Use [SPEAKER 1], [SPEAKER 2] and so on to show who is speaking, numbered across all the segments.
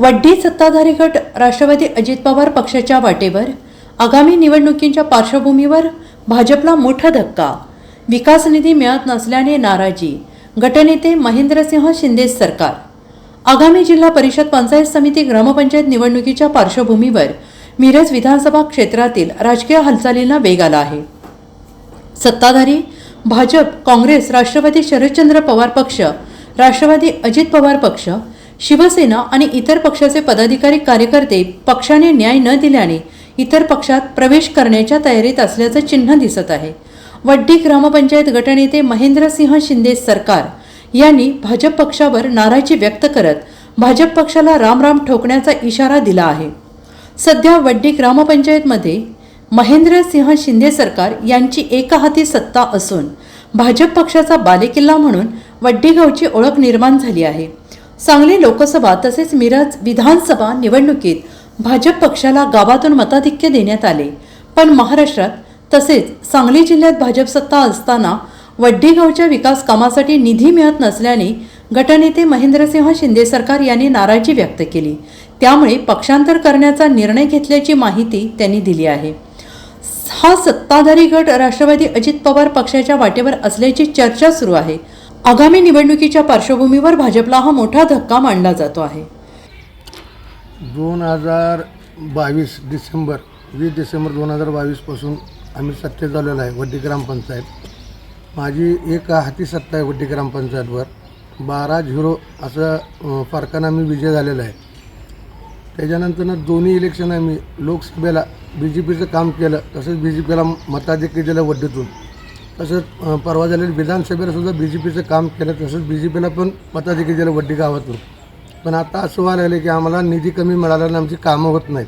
[SPEAKER 1] वड्डी सत्ताधारी गट राष्ट्रवादी अजित पवार पक्षाच्या वाटेवर आगामी निवडणुकींच्या पार्श्वभूमीवर भाजपला मोठा धक्का. विकास निधी मिळत नसल्याने नाराजी गटनेते महेंद्रसिंह शिंदे सरकार. आगामी जिल्हा परिषद पंचायत समिती ग्रामपंचायत निवडणुकीच्या पार्श्वभूमीवर मिरज विधानसभा क्षेत्रातील राजकीय हालचालींना वेग आला आहे. सत्ताधारी भाजप काँग्रेस राष्ट्रवादी शरदचंद्र पवार पक्ष राष्ट्रवादी अजित पवार पक्ष शिवसेना आणि इतर पक्षाचे पदाधिकारी कार्यकर्ते पक्षाने न्याय न दिल्याने इतर पक्षात प्रवेश करण्याच्या तयारीत असल्याचं चिन्ह दिसत आहे. वड्डी ग्रामपंचायत गटनेते महेंद्रसिंह शिंदे सरकार यांनी भाजप पक्षावर नाराजी व्यक्त करत भाजप पक्षाला रामराम ठोकण्याचा इशारा दिला आहे. सध्या वड्डी ग्रामपंचायतमध्ये महेंद्रसिंह शिंदे सरकार यांची एकाहाती सत्ता असून भाजप पक्षाचा बालेकिल्ला म्हणून वड्डीगावची ओळख निर्माण झाली आहे. सांगली लोकसभा तसेच मिरज विधानसभा निवडणुकीत भाजप पक्षाला गावातून मताधिक्य देण्यात आले. पण महाराष्ट्रात तसेच सांगली जिल्ह्यात भाजप सत्ता असताना वड्डीगावच्या विकास कामासाठी निधी मिळत नसल्याने गटनेते महेंद्रसिंह शिंदे सरकार यांनी नाराजी व्यक्त केली. त्यामुळे पक्षांतर करण्याचा निर्णय घेतल्याची माहिती त्यांनी दिली आहे. हा सत्ताधारी गट राष्ट्रवादी अजित पवार पक्षाच्या वाटेवर असल्याची चर्चा सुरू आहे. आगामी निवडणुकीच्या पार्श्वभूमीवर भाजपला हा मोठा धक्का मानला जातो आहे.
[SPEAKER 2] दोन हजार बावीस डिसेंबर वीस डिसेंबर दोन हजार बावीसपासून आम्ही सत्तेत झालेलो आहे वड्डी ग्रामपंचायत. माझी एक हाती सत्ता आहे वड्डी ग्रामपंचायतवर. बारा झिरो असं फरकानं आम्ही विजय झालेला आहे. त्याच्यानंतर दोन्ही इलेक्शन आम्ही लोकसभेला बी जे पीचं काम केलं तसंच बी जे पीला मताधिक्य दिलं वड्डीतून. तसंच परवा झालेलं विधानसभेला सुद्धा बी जे पीचं काम केलं तसंच बी जे पीला पण मताधिकारी दिलं वड्डी गावातून. पण आता असं व्हायला लागलं की आम्हाला निधी कमी मिळाला आणि आमची कामं होत नाहीत.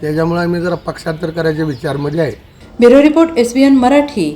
[SPEAKER 2] त्याच्यामुळे आम्ही जरा पक्षांतर करायच्या विचारमध्ये आहे.
[SPEAKER 1] Bureau report S Marathi.